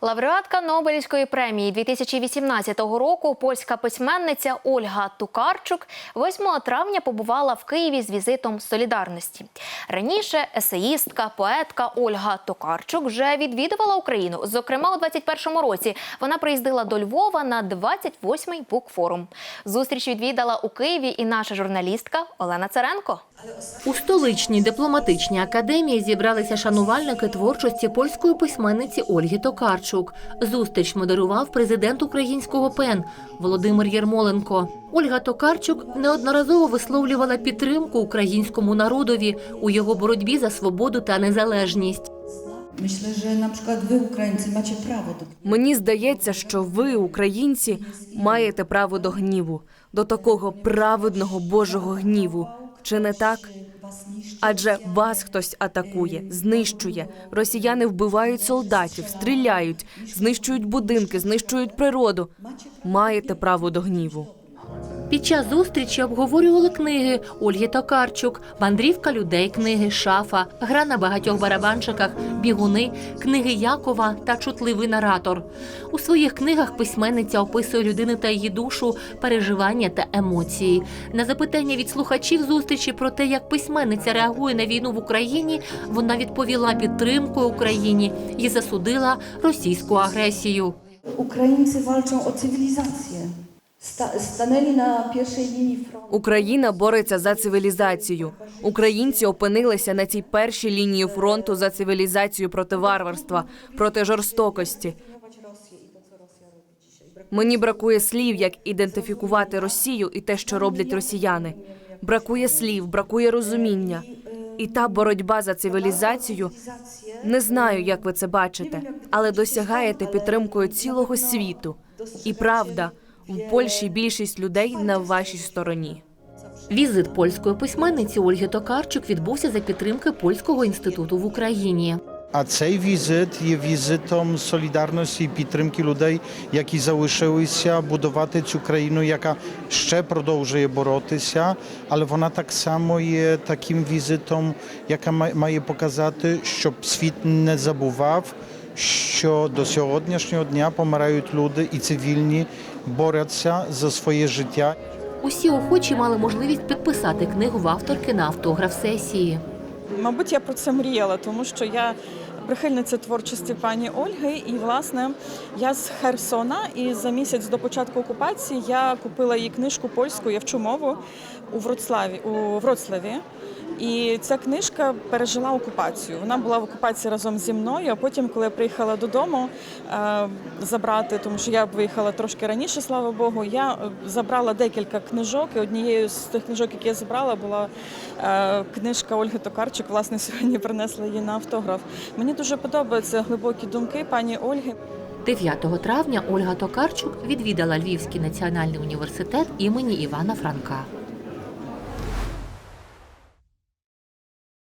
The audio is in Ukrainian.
Лауреатка Нобелівської премії 2018 року польська письменниця Ольга Тукарчук 8 травня побувала в Києві з візитом солідарності. Раніше есеїстка, поетка Ольга Токарчук вже відвідувала Україну. Зокрема, у 21-му році вона приїздила до Львова на 28-й букфорум. Зустріч відвідала у Києві і наша журналістка Олена Царенко. У столичній дипломатичній академії зібралися шанувальники творчості польської письменниці Ольги Токарчук. Зустріч модерував президент українського ПЕН Володимир Єрмоленко. Ольга Токарчук неодноразово висловлювала підтримку українському народові у його боротьбі за свободу та незалежність. Myślę, że na przykład wy, Ukraińcy, macie prawo do Мені здається, що ви, українці, маєте право до гніву, до такого праведного Божого гніву. Чи не так? Адже вас хтось атакує, знищує. Росіяни вбивають солдатів, стріляють, знищують будинки, знищують природу. Маєте право до гніву. Під час зустрічі обговорювали книги Ольги Токарчук, Мандрівка людей книги Шафа, Гра на багатьох барабанчиках, Бігуни, книги Якова та Чутливий наратор. У своїх книгах письменниця описує людину та її душу, переживання та емоції. На запитання від слухачів зустрічі про те, як письменниця реагує на війну в Україні, вона відповіла підтримкою Україні і засудила російську агресію. Ukraińcy walczą o cywilizację. Stanęli na pierwszej linii frontu. Україна бореться за цивілізацію. Українці опинилися на цій першій лінії фронту за цивілізацію проти варварства, проти жорстокості. Мені бракує слів, як ідентифікувати Росію і те, що роблять росіяни. Бракує слів, бракує розуміння. І та боротьба за цивілізацію не знаю, як ви це бачите, але досягаєте підтримкою цілого світу. І правда, в Польщі більшість людей на вашій стороні. Візит польської письменниці Ольги Токарчук відбувся за підтримки польського інституту в Україні. А цей візит є візитом солідарності і підтримки людей, які залишилися будувати цю країну, яка ще продовжує боротися, але вона так само є таким візитом, яка має показати, щоб світ не забував, що до сьогоднішнього дня помирають люди і цивільні борються за своє життя. Усі охочі мали можливість підписати книгу в авторки на автограф сесії. Мабуть, я про це мріяла, тому що я прихильниця творчості пані Ольги. І власне я з Херсона, і за місяць до початку окупації я купила її книжку польську, я вчу мову у Вроцлаві у Вроцлаві. І ця книжка пережила окупацію. Вона була в окупації разом зі мною. А потім, коли я приїхала додому е, забрати, тому що я виїхала трошки раніше, слава Богу, я е, забрала декілька книжок. І однією з тих книжок, які я забрала, була е, книжка Ольги Токарчук. Власне, сьогодні принесла її на автограф. Мені дуже подобаються глибокі думки пані Ольги. 9 травня Ольга Токарчук відвідала Львівський національний університет імені Івана Франка.